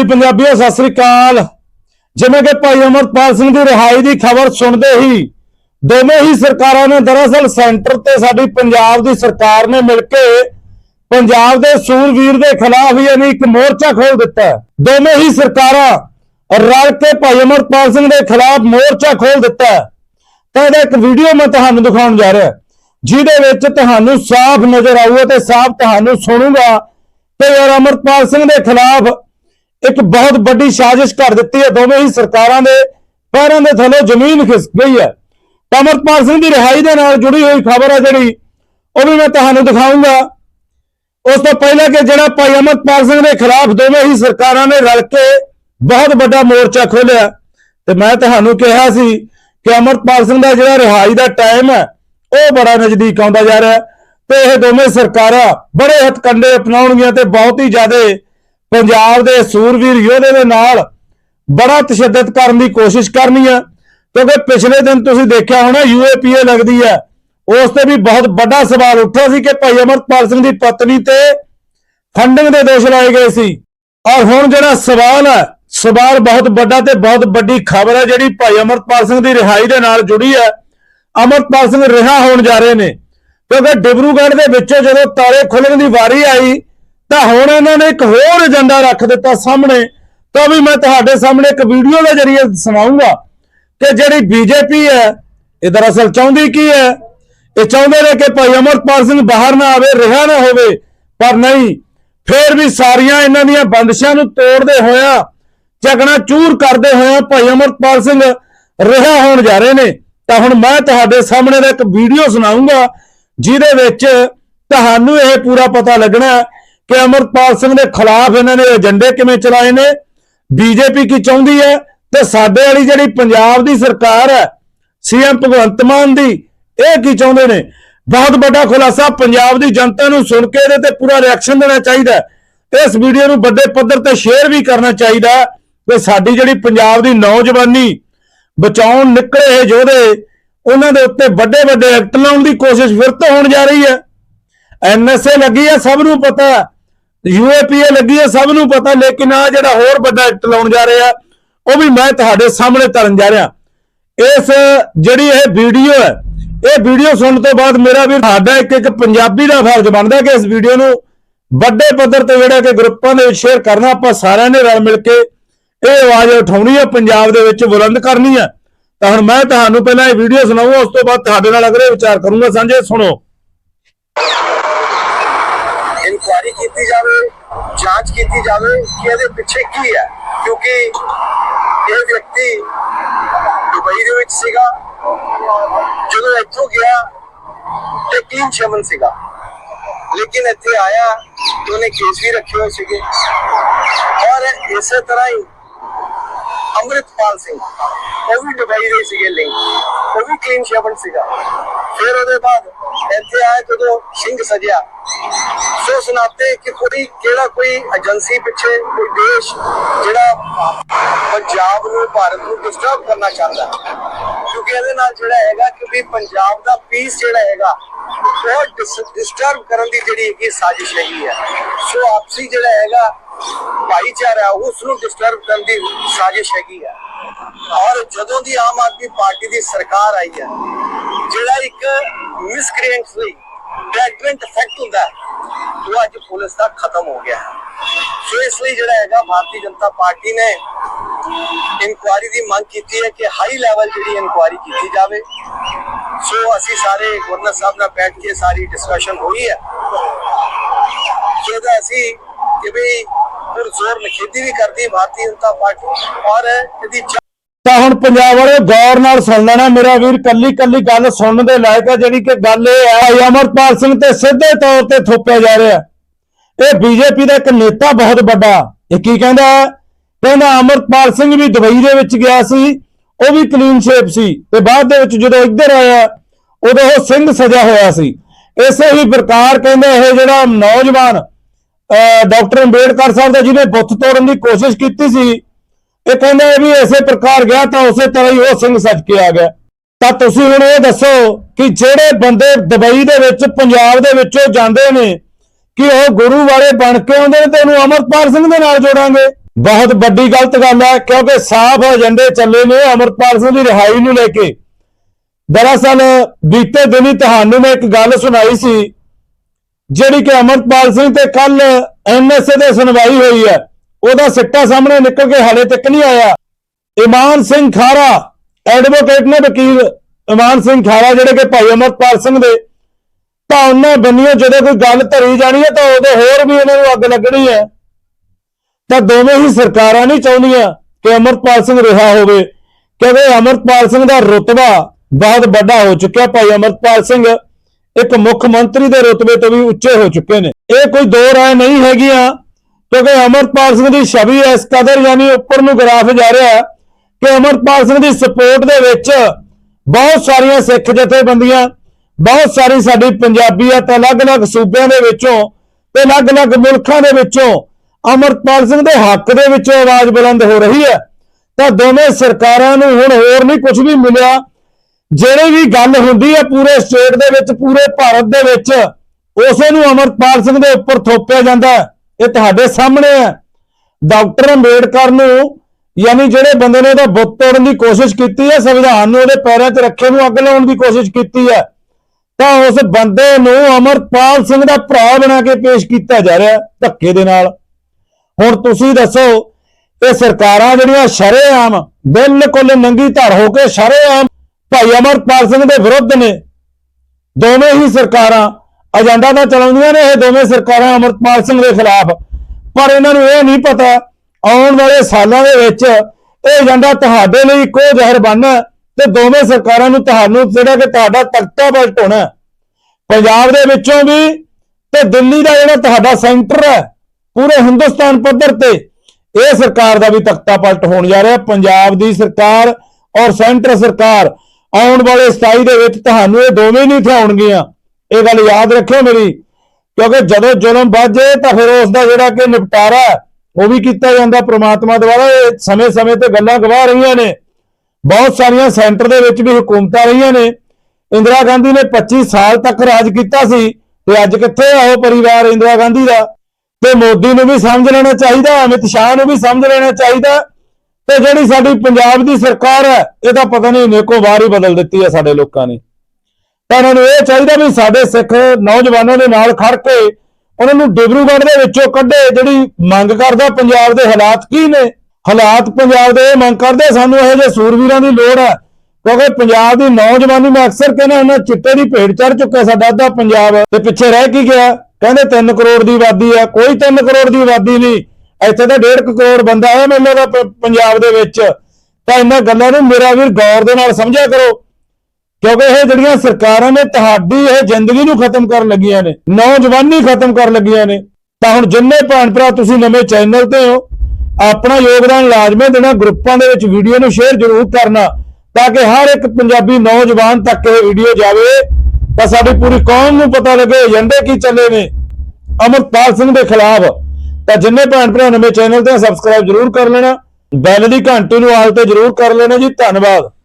ਹਾਂਜੀ ਪੰਜਾਬੀਓ, ਸਤਿ ਸ੍ਰੀ ਅਕਾਲ। ਜਿਵੇਂ ਕਿ ਭਾਈ ਅਮਰਪਾਲ ਸਿੰਘ ਦੀ ਰਿਹਾਈ ਦੀ ਖਬਰ ਸੁਣਦੇ ਹੀ ਦੋਵੇਂ ਹੀ ਸਰਕਾਰਾਂ ਨੇ ਦਰਅਸਲ ਸੈਂਟਰ ਤੇ ਸਾਡੀ ਪੰਜਾਬ ਦੀ ਸਰਕਾਰ ਨੇ ਮਿਲ ਕੇ ਪੰਜਾਬ ਦੇ ਸੂਰਵੀਰ ਦੇ ਖਿਲਾਫ ਯਾਨੀ ਇੱਕ ਮੋਰਚਾ ਖੋਲ ਦਿੱਤਾ ਦੋਵੇਂ ਹੀ ਸਰਕਾਰਾਂ ਰਲ ਕੇ ਭਾਈ ਅਮਰਪਾਲ ਸਿੰਘ ਦੇ ਖਿਲਾਫ ਮੋਰਚਾ ਖੋਲ ਦਿੱਤਾ ਤਾਂ ਇਹਦਾ ਇੱਕ ਵੀਡੀਓ ਮੈਂ ਤੁਹਾਨੂੰ ਦਿਖਾਉਣ ਜਾ ਰਿਹਾ। ਜਿਹਦੇ ਵਿੱਚ ਤੁਹਾਨੂੰ ਸਾਫ਼ ਨਜ਼ਰ ਆਊਗਾ ਤੇ ਸਾਫ਼ ਤੁਹਾਨੂੰ ਸੁਣੂਗਾ ਕਿ ਯਾਰ ਅਮਰਪਾਲ ਸਿੰਘ ਦੇ ਖਿਲਾਫ ਇੱਕ ਬਹੁਤ ਵੱਡੀ ਸਾਜ਼ਿਸ਼ ਕਰ ਦਿੱਤੀ ਹੈ। ਦੋਵੇਂ ਹੀ ਸਰਕਾਰਾਂ ਦੇ ਪੈਰਾਂ ਦੇ ਥੱਲੇ ਜ਼ਮੀਨ ਖਿਸਕ ਗਈ ਹੈ। ਤਾਂ ਅਮਰਪਾਲ ਸਿੰਘ ਦੀ ਰਿਹਾਈ ਦੇ ਨਾਲ ਜੁੜੀ ਹੋਈ ਖਬਰ ਹੈ ਜਿਹੜੀ, ਉਹ ਵੀ ਮੈਂ ਤੁਹਾਨੂੰ ਦਿਖਾਊਂਗਾ। ਉਸ ਤੋਂ ਪਹਿਲਾਂ ਕਿ ਜਿਹੜਾ ਭਾਈ ਅਮਰਪਾਲ ਸਿੰਘ ਦੇ ਖਿਲਾਫ ਦੋਵੇਂ ਹੀ ਸਰਕਾਰਾਂ ਨੇ ਰਲ ਕੇ ਬਹੁਤ ਵੱਡਾ ਮੋਰਚਾ ਖੋਲ੍ਹਿਆ। ਤੇ ਮੈਂ ਤੁਹਾਨੂੰ ਕਿਹਾ ਸੀ ਕਿ ਅਮਰਪਾਲ ਸਿੰਘ ਦਾ ਜਿਹੜਾ ਰਿਹਾਈ ਦਾ ਟਾਈਮ ਹੈ, ਉਹ ਬੜਾ ਨਜ਼ਦੀਕ ਆਉਂਦਾ ਜਾ ਰਿਹਾ ਤੇ ਇਹ ਦੋਵੇਂ ਸਰਕਾਰਾਂ ਬੜੇ ਹੱਥ ਹਥਕੰਡੇ ਅਪਣਾਉਣਗੀਆਂ ਤੇ ਬਹੁਤ ਹੀ ਜ਼ਿਆਦਾ ਪੰਜਾਬ ਦੇ ਸੂਰਵੀਰ ਯੋਧੇ ਦੇ ਨਾਲ ਬੜਾ ਤਸ਼ੱਦਦ ਕਰਨ ਦੀ ਕੋਸ਼ਿਸ਼ ਕਰਨੀ ਆ, ਕਿਉਂਕਿ ਪਿਛਲੇ ਦਿਨ ਤੁਸੀਂ ਦੇਖਿਆ ਹੋਣਾ ਯੂਏਪੀਏ ਲੱਗਦੀ ਹੈ ਉਸ ਤੇ ਵੀ ਬਹੁਤ ਵੱਡਾ ਸਵਾਲ ਉੱਠਿਆ ਸੀ ਕਿ ਭਾਈ ਅਮਰਪਾਲ ਸਿੰਘ ਦੀ ਪਤਨੀ ਤੇ ਫੰਡਿੰਗ ਦੇ ਦੋਸ਼ ਲਾਏ ਗਏ ਸੀ। ਔਰ ਹੁਣ ਜਿਹੜਾ ਸਵਾਲ ਹੈ ਸਵਾਲ ਬਹੁਤ ਵੱਡਾ ਤੇ ਬਹੁਤ ਵੱਡੀ ਖਬਰ ਹੈ ਜਿਹੜੀ ਭਾਈ ਅਮਰਪਾਲ ਸਿੰਘ ਦੀ ਰਿਹਾਈ ਦੇ ਨਾਲ ਜੁੜੀ ਹੈ ਅਮਰਪਾਲ ਸਿੰਘ ਰਿਹਾ ਹੋਣ ਜਾ ਰਹੇ ਨੇ, ਕਿਉਂਕਿ ਡਿਬਰੂਗੜ੍ਹ ਦੇ ਵਿੱਚੋਂ ਜਦੋਂ ਤਾਰੇ ਖੁੱਲਣ ਦੀ ਵਾਰੀ ਆਈ ਤਾਂ ਹੁਣ ਇਹਨਾਂ ਨੇ ਇੱਕ ਹੋਰ ਏਜੰਡਾ ਰੱਖ ਦਿੱਤਾ ਸਾਹਮਣੇ। ਤਾਂ ਵੀ ਮੈਂ ਤੁਹਾਡੇ ਸਾਹਮਣੇ ਇੱਕ ਵੀਡੀਓ ਦੇ ਜ਼ਰੀਏ ਸੁਣਾਉਂਗਾ ਕਿ ਜਿਹੜੀ ਬੀਜੇਪੀ ਹੈ, ਇਹ ਦਰਅਸਲ ਚਾਹੁੰਦੀ ਕੀ ਹੈ? ਇਹ ਚਾਹੁੰਦੇ ਨੇ ਕਿ ਭਾਈ ਅਮਰਪਾਲ ਸਿੰਘ ਬਾਹਰ ਨਾ ਆਵੇ, ਰਿਹਾ ਨਾ ਹੋਵੇ, ਪਰ ਨਹੀਂ। ਫੇਰ ਵੀ ਸਾਰੀਆਂ ਇਹਨਾਂ ਦੀਆਂ ਬੰਦਸ਼ਾਂ ਨੂੰ ਤੋੜਦੇ ਹੋਇਆ ਝਗਣਾ ਚੂਰ ਕਰਦੇ ਹੋਇਆ ਭਾਈ ਅਮਰਪਾਲ ਸਿੰਘ ਰਿਹਾ ਹੋਣ ਜਾ ਰਹੇ ਨੇ। ਤਾਂ ਹੁਣ ਮੈਂ ਤੁਹਾਡੇ ਸਾਹਮਣੇ ਦਾ ਇੱਕ ਵੀਡੀਓ ਸੁਣਾਉਂਗਾ, ਜਿਹਦੇ ਵਿੱਚ ਤੁਹਾਨੂੰ ਇਹ ਪੂਰਾ ਪਤਾ ਲੱਗਣਾ ਕਿ ਅਮਰਪਾਲ ਸਿੰਘ ਦੇ ਖਿਲਾਫ ਇਹਨਾਂ ਨੇ ਏਜੰਡੇ ਕਿਵੇਂ ਚਲਾਏ ਨੇ? ਬੀਜੇਪੀ ਕੀ ਚਾਹੁੰਦੀ ਹੈ? ਤੇ ਸਾਡੇ ਵਾਲੀ ਜਿਹੜੀ ਪੰਜਾਬ ਦੀ ਸਰਕਾਰ ਹੈ, ਸੀਐਮ ਭਗਵੰਤ ਮਾਨ ਦੀ, ਇਹ ਕੀ ਚਾਹੁੰਦੇ ਨੇ? ਬਹੁਤ ਵੱਡਾ ਖੁਲਾਸਾ ਪੰਜਾਬ ਦੀ ਜਨਤਾ ਨੂੰ ਸੁਣ ਕੇ ਇਹਦੇ ਤੇ ਪੂਰਾ ਰਿਐਕਸ਼ਨ ਦੇਣਾ ਚਾਹੀਦਾ ਹੈ। ਇਸ ਵੀਡੀਓ ਨੂੰ ਵੱਡੇ ਪੱਧਰ ਤੇ ਸ਼ੇਅਰ ਵੀ ਕਰਨਾ ਚਾਹੀਦਾ ਹੈ ਕਿ ਸਾਡੀ ਜਿਹੜੀ ਪੰਜਾਬ ਦੀ ਨੌਜਵਾਨੀ ਬਚਾਉਣ ਨਿਕਲੇ ਇਹ ਯੋਧੇ, ਉਹਨਾਂ ਦੇ ਉੱਤੇ ਵੱਡੇ ਵੱਡੇ ਐਕਟ ਲਾਉਣ ਦੀ ਕੋਸ਼ਿਸ਼ ਫਿਰ ਤੋਂ ਹੋਣ ਜਾ ਰਹੀ ਹੈ। ਐਨਐਸਏ ਲੱਗੀ ਹੈ, ਸਭ ਨੂੰ ਪਤਾ ਹੈ। ਯੂਏਪੀਏ ਲੱਗੀ ਹੈ, ਸਭ ਨੂੰ ਪਤਾ, ਲੇਕਿਨ ਆ ਜਿਹੜਾ ਹੋਰ ਵੱਡਾ ਐਕਟ ਲਾਉਣ ਜਾ ਰਹੇ ਆ, ਉਹ ਵੀ ਮੈਂ ਤੁਹਾਡੇ ਸਾਹਮਣੇ ਧਰਨ ਜਾ ਰਿਹਾ। ਇਸ ਜਿਹੜੀ ਇਹ ਵੀਡੀਓ ਹੈ, ਇਹ ਵੀਡੀਓ ਸੁਣਨ ਤੋਂ ਬਾਅਦ ਮੇਰਾ ਵੀ ਸਾਡਾ ਇੱਕ ਇੱਕ ਪੰਜਾਬੀ ਦਾ ਫਰਜ਼ ਬਣਦਾ ਕਿ ਇਸ ਵੀਡੀਓ ਨੂੰ ਵੱਡੇ ਪੱਧਰ ਤੇ ਜਿਹੜਾ ਕਿ ਗਰੁੱਪਾਂ ਦੇ ਵਿੱਚ ਸ਼ੇਅਰ ਕਰਨਾ, ਆਪਾਂ ਸਾਰਿਆਂ ਨੇ ਰਲ ਮਿਲ ਕੇ ਇਹ ਆਵਾਜ਼ ਉਠਾਉਣੀ ਹੈ, ਪੰਜਾਬ ਦੇ ਵਿੱਚ ਬੁਲੰਦ ਕਰਨੀ ਹੈ। ਤਾਂ ਹੁਣ ਮੈਂ ਤੁਹਾਨੂੰ ਪਹਿਲਾਂ ਇਹ ਵੀਡੀਓ ਸੁਣਾਉਂਗਾ ਉਸ ਤੋਂ ਬਾਅਦ ਤੁਹਾਡੇ ਨਾਲ ਅਗਲੇ ਵਿਚਾਰ ਕਰੂੰਗਾ, ਸਾਂਝੇ ਸੁਣੋ। ਇਨਕੁਆਇਰੀ ਕੀਤੀ ਜਾਵੇ, ਜਾਂਚ ਕੀਤੀ ਜਾਵੇ ਕਿ ਇਹਦੇ ਪਿੱਛੇ ਕੀ ਹੈ। ਕਿਉਂਕਿ ਇਹ ਵਿਅਕਤੀ ਦੁਬਈ ਦੇ ਵਿੱਚ ਸੀਗਾ, ਜਦੋਂ ਇੱਥੋਂ ਗਿਆ ਤੇ ਕਲੀਨ ਸ਼ਮਨ ਸੀਗਾ। ਲੇਕਿਨ ਇੱਥੇ ਆਇਆ ਤੇ ਉਹਨੇ ਕੇਸ ਵੀ ਰੱਖੇ ਹੋਏ ਸੀਗੇ। ਔਰ ਇਸੇ ਤਰ੍ਹਾਂ ਹੀ ਅੰਮ੍ਰਿਤਪਾਲ ਸਿੰਘ, ਉਹ ਵੀ ਦੁਬਈ ਦੇ ਸੀਗੇ ਲਿੰਕ ਉਹ ਵੀ ਕਲੀਨ ਸ਼ੇਵਨ ਸੀਗਾ। ਫਿਰ ਉਹਦੇ ਬਾਅਦ ਇੱਥੇ ਆਇਆ ਜਦੋਂ ਸਿੰਘ ਸਜਿਆ। ਸੋ ਸੁਣਾਤੇ ਕਿ ਕੋਈ ਕਿਹੜਾ ਕੋਈ ਏਜੰਸੀ ਪਿੱਛੇ ਕੋਈ ਦੇਸ਼ ਜਿਹੜਾ ਪੰਜਾਬ ਨੂੰ ਭਾਰਤ ਨੂੰ ਡਿਸਟਰਬ ਕਰਨਾ ਚਾਹੁੰਦਾ ਕਿਉਂਕਿ ਇਹਦੇ ਨਾਲ ਜਿਹੜਾ ਹੈਗਾ ਕਿ ਵੀ ਪੰਜਾਬ ਦਾ ਪੀਸ ਜਿਹੜਾ ਹੈਗਾ, ਉਹ ਡਿਸਟਰਬ ਕਰਨ ਦੀ ਜਿਹੜੀ ਹੈਗੀ ਸਾਜ਼ਿਸ਼ ਹੈਗੀ ਹੈ। ਸੋ ਆਪਸੀ ਜਿਹੜਾ ਹੈਗਾ ਭਾਈਚਾਰਾ ਉਸ ਨੂੰ ਡਿਸਟਰਬ ਕਰਨ ਦੀ ਸਾਜ਼ਿਸ਼ ਹੈਗੀ ਹੈ। ਔਰ ਜਦੋਂ ਦੀ ਆਮ ਆਦਮੀ ਪਾਰਟੀ ਦੀ ਸਰਕਾਰ ਆਈ ਹੈ, ਜਿਹੜਾ ਇੱਕ ਮਿਸਕ੍ਰੀਐਂਟਸ ਲਈ ਡੈਟਰੈਂਟ ਇਫੈਕਟ ਹੁੰਦਾ ਹੈ ਉਹ ਅੱਜ ਪੁਲਿਸ ਦਾ ਖਤਮ ਹੋ ਗਿਆ ਸੋ ਇਸ ਲਈ ਜਿਹੜਾ ਹੈਗਾ ਭਾਰਤੀ ਜਨਤਾ ਪਾਰਟੀ ਨੇ ਇਨਕੁਆਰੀ ਦੀ ਮੰਗ ਕੀਤੀ ਹੈ ਕਿ ਹਾਈ ਲੈਵਲ ਜਿਹੜੀ ਇਨਕੁਆਰੀ ਕੀਤੀ ਜਾਵੇ ਸੋ ਅਸੀਂ ਸਾਰੇ ਗਵਰਨਰ ਸਾਹਿਬ ਨਾਲ ਬੈਠ ਕੇ ਸਾਰੀ ਡਿਸਕਸ਼ਨ ਹੋਈ ਹੈ ਜਿਹਦਾ ਅਸੀਂ ਕਿ ਵੀ ਪੁਰਜ਼ੋਰ ਨਖੇਦੀ ਵੀ ਕਰਦੀ ਹੈ ਭਾਰਤੀ ਜਨਤਾ ਪਾਰਟੀ ਔਰ ਇਹਦੀ ਤਾਂ ਹੁਣ ਪੰਜਾਬ ਵਾਲੇ ਗੌਰ ਨਾਲ ਸੁਣ ਲੈਣਾ ਮੇਰਾ ਵੀਰ ਕੱਲੀ ਕੱਲੀ ਗੱਲ ਸੁਣਨ ਦੇ ਲਾਇਕ ਹੈ ਜਿਹੜੀ ਕਿ ਗੱਲ ਇਹ ਹੈ ਭਾਈ ਅਮਰਪਾਲ ਸਿੰਘ ਤੇ ਸਿੱਧੇ ਤੌਰ ਤੇ ਥੋਪਿਆ ਜਾ ਰਿਹਾ ਹੈ। ਇਹ ਬੀਜੇਪੀ ਦਾ ਇੱਕ ਨੇਤਾ ਬਹੁਤ ਵੱਡਾ ਇਹ ਕੀ ਕਹਿੰਦਾ ਹੈ? ਕਹਿੰਦਾ ਅਮਰਪਾਲ ਸਿੰਘ ਵੀ ਦੁਬਈ ਦੇ ਵਿੱਚ ਗਿਆ ਸੀ, ਉਹ ਵੀ ਕਲੀਨ ਸ਼ੇਪ ਸੀ ਤੇ ਬਾਅਦ ਦੇ ਵਿੱਚ ਜਦੋਂ ਇੱਧਰ ਆਇਆ, ਉਦੋਂ ਉਹ ਸਿੰਘ ਸਜਾ ਹੋਇਆ ਸੀ ਇਸੇ ਹੀ ਪ੍ਰਕਾਰ ਕਹਿੰਦਾ ਇਹ ਜਿਹੜਾ ਨੌਜਵਾਨ, ਅਹ ਡਾਕਟਰ ਅੰਬੇਡਕਰ ਸਾਹਿਬ ਦਾ ਜਿਹਨੇ ਬੁੱਤ ਤੋੜਨ ਦੀ ਕੋਸ਼ਿਸ਼ ਕੀਤੀ ਸੀ ਇਹ ਕਹਿੰਦਾ ਇਹ ਵੀ ਇਸੇ ਪ੍ਰਕਾਰ ਗਿਆ ਤਾਂ ਉਸੇ ਤਰ੍ਹਾਂ ਹੀ ਉਹ ਸਿੰਘ ਸੱਜ ਕੇ ਆ ਗਿਆ। ਤਾਂ ਤੁਸੀਂ ਹੁਣ ਇਹ ਦੱਸੋ ਕਿ ਜਿਹੜੇ ਬੰਦੇ ਦੁਬਈ ਦੇ ਵਿੱਚ, ਪੰਜਾਬ ਦੇ ਵਿੱਚੋਂ ਜਾਂਦੇ ਨੇ, ਕਿ ਉਹ ਗੁਰੂ ਵਾਲੇ ਬਣ ਕੇ ਆਉਂਦੇ ਨੇ ਤੇ ਉਹਨੂੰ ਅਮਰਪਾਲ ਸਿੰਘ ਦੇ ਨਾਲ ਜੋੜਾਂਗੇ? ਬਹੁਤ ਵੱਡੀ ਗਲਤ ਗੱਲ ਹੈ, ਕਿਉਂਕਿ ਸਾਫ਼ ਏਜੰਡੇ ਚੱਲੇ ਨੇ ਅਮਰਪਾਲ ਸਿੰਘ ਦੀ ਰਿਹਾਈ ਨੂੰ ਲੈ ਕੇ। ਦਰਅਸਲ ਬੀਤੇ ਦਿਨੀ ਤੁਹਾਨੂੰ ਮੈਂ ਇੱਕ ਗੱਲ ਸੁਣਾਈ ਸੀ, ਜਿਹੜੀ ਕਿ ਅਮਰਪਾਲ ਸਿੰਘ ਤੇ ਕੱਲ ਐਨਐਸਏ ਦੇ ਸੁਣਵਾਈ ਹੋਈ ਹੈ। ਉਹਦਾ ਸਿੱਟਾ ਸਾਹਮਣੇ ਨਿਕਲ ਕੇ ਹਾਲੇ ਤੱਕ ਨਹੀਂ ਆਇਆ। ਇਮਾਨ ਸਿੰਘ ਖਾਰਾ ਐਡਵੋਕੇਟ ਨੇ ਵਕੀਲ ਇਮਾਨ ਸਿੰਘ ਖਾਰਾ ਜਿਹੜੇ ਕਿ ਭਾਈ ਅਮਰਪਾਲ ਸਿੰਘ ਦੇ, ਤਾਂ ਉਹਨਾਂ ਬੰਨਿਓ ਜਦੋਂ ਕੋਈ ਗੱਲ ਧਰੀ ਜਾਣੀ ਹੈ ਤਾਂ ਉਦੋਂ ਹੋਰ ਵੀ ਉਹਨਾਂ ਨੂੰ ਅੱਗ ਲੱਗਣੀ ਹੈ। ਤਾਂ ਦੋਵੇਂ ਹੀ ਸਰਕਾਰਾਂ ਨਹੀਂ ਚਾਹੁੰਦੀਆਂ ਕਿ ਅਮਰਪਾਲ ਸਿੰਘ ਰਿਹਾ ਹੋਵੇ। ਕਿਉਂਕਿ ਅਮਰਪਾਲ ਸਿੰਘ ਦਾ ਰੁਤਬਾ ਬਹੁਤ ਵੱਡਾ ਹੋ ਚੁੱਕਿਆ। ਭਾਈ ਅਮਰਪਾਲ ਸਿੰਘ ਇੱਕ ਮੁੱਖ ਮੰਤਰੀ ਦੇ ਰੁਤਬੇ ਤੋਂ ਵੀ ਉੱਚੇ ਹੋ ਚੁੱਕੇ ਨੇ। ਇਹ ਕੋਈ ਦੋ ਰਾਏ ਨਹੀਂ ਹੈਗੀਆਂ। ਕਿਉਂਕਿ ਅਮਰਪਾਲ ਸਿੰਘ ਦੀ ਛਵੀ ਇਸ ਕਦਰ ਯਾਨੀ ਉੱਪਰ ਨੂੰ ਗਰਾਫ ਜਾ ਰਿਹਾ ਹੈ ਕਿ ਅਮਰਪਾਲ ਸਿੰਘ ਦੀ ਸਪੋਰਟ ਦੇ ਵਿੱਚ ਬਹੁਤ ਸਾਰੀਆਂ ਸਿੱਖ ਜਥੇਬੰਦੀਆਂ, ਬਹੁਤ ਸਾਰੀ ਸਾਡੀ ਪੰਜਾਬੀਅਤ ਅਲੱਗ-ਅਲੱਗ ਸੂਬਿਆਂ ਦੇ ਵਿੱਚੋਂ ਤੇ ਅਲੱਗ-ਅਲੱਗ ਮੁਲਕਾਂ ਦੇ ਵਿੱਚੋਂ ਅਮਰਪਾਲ ਸਿੰਘ ਦੇ ਹੱਕ ਦੇ ਵਿੱਚੋਂ ਆਵਾਜ਼ ਬੁਲੰਦ ਹੋ ਰਹੀ ਹੈ ਤਾਂ ਦੋਵੇਂ ਸਰਕਾਰਾਂ ਨੂੰ ਹੁਣ ਹੋਰ ਨਹੀਂ ਕੁਝ ਵੀ ਮਿਲਿਆ ਜਿਹੜੀ ਵੀ ਗੱਲ ਹੁੰਦੀ ਹੈ ਪੂਰੇ ਸਟੇਟ ਦੇ ਵਿੱਚ, ਪੂਰੇ ਭਾਰਤ ਦੇ ਵਿੱਚ, ਉਸੇ ਨੂੰ ਅਮਰਪਾਲ ਸਿੰਘ ਦੇ ਉੱਪਰ ਥੋਪਿਆ ਜਾਂਦਾ ਹੈ। ਇਹ ਤੁਹਾਡੇ ਸਾਹਮਣੇ ਹੈ। ਡਾਕਟਰ ਅੰਬੇਡਕਰ ਨੂੰ ਯਾਨੀ ਜਿਹੜੇ ਬੰਦੇ ਨੇ ਉਹਦਾ ਬੁੱਤ ਤੋੜਨ ਦੀ ਕੋਸ਼ਿਸ਼ ਕੀਤੀ ਹੈ, ਸੰਵਿਧਾਨ ਨੂੰ ਉਹਦੇ ਪੈਰਾਂ 'ਚ ਰੱਖੇ ਨੂੰ ਅੱਗ ਲਾਉਣ ਦੀ ਕੋਸ਼ਿਸ਼ ਕੀਤੀ ਹੈ, ਤਾਂ ਉਸ ਬੰਦੇ ਨੂੰ ਅਮਰਪਾਲ ਸਿੰਘ ਦਾ ਭਰਾ ਬਣਾ ਕੇ ਪੇਸ਼ ਕੀਤਾ ਜਾ ਰਿਹਾ ਧੱਕੇ ਦੇ ਨਾਲ। ਹੁਣ ਤੁਸੀਂ ਦੱਸੋ, ਇਹ ਸਰਕਾਰਾਂ ਜਿਹੜੀਆਂ ਸ਼ਰੇਆਮ, ਬਿਲਕੁਲ ਨੰਗੀ ਧੜ ਹੋ ਕੇ ਸ਼ਰੇਆਮ ਭਾਈ ਅਮਰਪਾਲ ਸਿੰਘ ਦੇ ਵਿਰੁੱਧ ਨੇ। ਦੋਵੇਂ ਹੀ ਸਰਕਾਰਾਂ ਏਜੰਡਾ ਤਾਂ ਚਲਾਉਂਦੀਆਂ ਨੇ ਇਹ ਦੋਵੇਂ ਸਰਕਾਰਾਂ ਅਮਰਪਾਲ ਸਿੰਘ ਦੇ ਖਿਲਾਫ। ਪਰ ਇਹਨਾਂ ਨੂੰ ਇਹ ਨਹੀਂ ਪਤਾ, ਆਉਣ ਵਾਲੇ ਸਾਲਾਂ ਦੇ ਵਿੱਚ ਇਹ ਏਜੰਡਾ ਤੁਹਾਡੇ ਲਈ ਇੱਕੋ ਜ਼ਹਿਰ ਬਣਨਾ ਤੇ ਦੋਵੇਂ ਸਰਕਾਰਾਂ ਨੂੰ ਤੁਹਾਨੂੰ ਜਿਹੜਾ ਕਿ ਤੁਹਾਡਾ ਤਖਤਾ ਪਲਟ ਹੋਣਾ। ਪੰਜਾਬ ਦੇ ਵਿੱਚੋਂ ਵੀ ਤੇ ਦਿੱਲੀ ਦਾ ਜਿਹੜਾ ਤੁਹਾਡਾ ਸੈਂਟਰ ਹੈ, ਪੂਰੇ ਹਿੰਦੁਸਤਾਨ ਪੱਧਰ ਤੇ, ਇਹ ਸਰਕਾਰ ਦਾ ਵੀ ਤਖਤਾ ਪਲਟ ਹੋਣ ਜਾ ਰਿਹਾ। ਪੰਜਾਬ ਦੀ ਸਰਕਾਰ ਔਰ ਸੈਂਟਰ ਸਰਕਾਰ ਆਉਣ ਵਾਲੇ 27 ਦੇ ਵਿੱਚ ਤੁਹਾਨੂੰ ਇਹ ਦੋਵੇਂ ਨਹੀਂ ਠਾਉਣਗੀਆਂ ਇਹ ਗੱਲ ਯਾਦ ਰੱਖਿਓ ਮੇਰੀ, ਕਿਉਂਕਿ ਜਦੋਂ ਜ਼ੁਲਮ ਵੱਜੇ ਤਾਂ ਫਿਰ ਉਸ ਦਾ ਜਿਹੜਾ ਕਿ ਨਿਪਟਾਰਾ ਉਹ ਵੀ ਕੀਤਾ ਜਾਂਦਾ ਪ੍ਰਮਾਤਮਾ ਦੁਆਰਾ। ਇਹ ਸਮੇਂ-ਸਮੇਂ ਤੇ ਗੱਲਾਂ ਗਵਾ ਰਹੀਆਂ ਨੇ। ਬਹੁਤ ਸਾਰੀਆਂ ਸੈਂਟਰ ਦੇ ਵਿੱਚ ਵੀ ਹਕੂਮਤਾਂ ਰਹੀਆਂ ਨੇ। ਇੰਦਰਾ ਗਾਂਧੀ ਨੇ 25 ਸਾਲ ਤੱਕ ਰਾਜ ਕੀਤਾ ਸੀ ਤੇ ਅੱਜ ਕਿੱਥੇ ਆ ਉਹ ਪਰਿਵਾਰ ਇੰਦਰਾ ਗਾਂਧੀ ਦਾ? ਤੇ ਮੋਦੀ ਨੂੰ ਵੀ ਸਮਝ ਲੈਣਾ ਚਾਹੀਦਾ, ਅਮਿਤ ਸ਼ਾਹ ਨੂੰ ਵੀ ਸਮਝ ਲੈਣਾ ਚਾਹੀਦਾ। ਤੇ ਜਿਹੜੀ ਸਾਡੀ ਪੰਜਾਬ ਦੀ ਸਰਕਾਰ ਹੈ ਇਹ ਤਾਂ ਪਤਾ ਨਹੀਂ ਨੇਕੋ ਵਾਰ ਹੀ ਬਦਲ ਦਿੱਤੀ ਹੈ ਸਾਡੇ ਲੋਕਾਂ ਨੇ। ਤਾਂ ਇਹਨਾਂ ਨੂੰ ਇਹ ਚਾਹੀਦਾ ਵੀ ਸਾਡੇ ਸਿੱਖ ਨੌਜਵਾਨਾਂ ਦੇ ਨਾਲ ਖੜ ਕੇ ਉਹਨਾਂ ਨੂੰ ਡਿਬਰੂਗੜ੍ਹ ਦੇ ਵਿੱਚੋਂ ਕੱਢੇ, ਜਿਹੜੀ ਮੰਗ ਕਰਦਾ ਪੰਜਾਬ ਦੇ ਹਾਲਾਤ ਕੀ ਨੇ? ਹਾਲਾਤ ਪੰਜਾਬ ਦੇ ਇਹ ਮੰਗ ਕਰਦੇ, ਸਾਨੂੰ ਇਹੋ ਜਿਹੇ ਸੂਰਵੀਰਾਂ ਦੀ ਲੋੜ ਹੈ ਕਿਉਂਕਿ ਪੰਜਾਬ ਦੀ ਨੌਜਵਾਨੀ ਮੈਂ ਅਕਸਰ ਕਹਿੰਦਾ ਉਹਨਾਂ ਚਿੱਟੇ ਦੀ ਭੇਡ ਚੜ ਚੁੱਕਿਆ ਸਾਡਾ ਅੱਧਾ ਪੰਜਾਬ। ਤੇ ਪਿੱਛੇ ਰਹਿ ਕੀ ਗਿਆ? ਕਹਿੰਦੇ 3 ਕਰੋੜ ਦੀ ਆਬਾਦੀ ਹੈ ਕੋਈ 3 ਕਰੋੜ ਦੀ ਆਬਾਦੀ ਨਹੀਂ। ਇੱਥੇ ਤਾਂ 1.5 ਕਰੋੜ ਬੰਦਾ ਹੈ ਮੈਨੂੰ ਦਾ ਪੰਜਾਬ ਦੇ ਵਿੱਚ। ਤਾਂ ਇਹਨਾਂ ਗੱਲਾਂ ਨੂੰ ਮੇਰਾ ਵੀਰ ਗੌਰ ਦੇ ਨਾਲ ਸਮਝਿਆ ਕਰੋ। ਕਿਉਂਕਿ ਇਹ ਜਿਹੜੀਆਂ ਸਰਕਾਰਾਂ ਨੇ ਤੁਹਾਡੀ ਇਹ ਜ਼ਿੰਦਗੀ ਨੂੰ ਖਤਮ ਕਰਨ ਲੱਗੀਆਂ ਨੇ, ਨੌਜਵਾਨੀ ਖਤਮ ਕਰਨ ਲੱਗੀਆਂ ਨੇ, ਤਾਂ ਹੁਣ ਜਿੰਨੇ ਭੈਣ ਭਰਾ ਤੁਸੀਂ ਨਵੇਂ ਚੈਨਲ ਤੇ ਹੋ, ਆਪਣਾ ਯੋਗਦਾਨ ਲਾਜ਼ਮੀ ਦੇਣਾ, ਗਰੁੱਪਾਂ ਦੇ ਵਿੱਚ ਵੀਡੀਓ ਨੂੰ ਸ਼ੇਅਰ ਜ਼ਰੂਰ ਕਰਨਾ, ਤਾਂ ਕਿ ਹਰ ਇੱਕ ਪੰਜਾਬੀ ਨੌਜਵਾਨ ਤੱਕ ਇਹ ਵੀਡੀਓ ਜਾਵੇ, ਤਾਂ ਸਾਡੀ ਪੂਰੀ ਕੌਮ ਨੂੰ ਪਤਾ ਲੱਗੇ ਏਜੰਡੇ ਕੀ ਚੱਲੇ ਨੇ। ਅਮਰਪਾਲ ਸਿੰਘ ਦੇ ਖਿਲਾਫ, ਤਾਂ ਜਿੰਨੇ ਭੈਣ ਭਰਾ ਨਵੇਂ ਚੈਨਲ ਤੇ ਸਬਸਕ੍ਰਾਈਬ ਜ਼ਰੂਰ ਕਰ ਲੈਣਾ, ਬੈਲ ਦੀ ਘੰਟੀ ਨੂੰ ਆਲ ਤੇ ਜ਼ਰੂਰ ਕਰ ਲੈਣਾ ਜੀ, ਧੰਨਵਾਦ।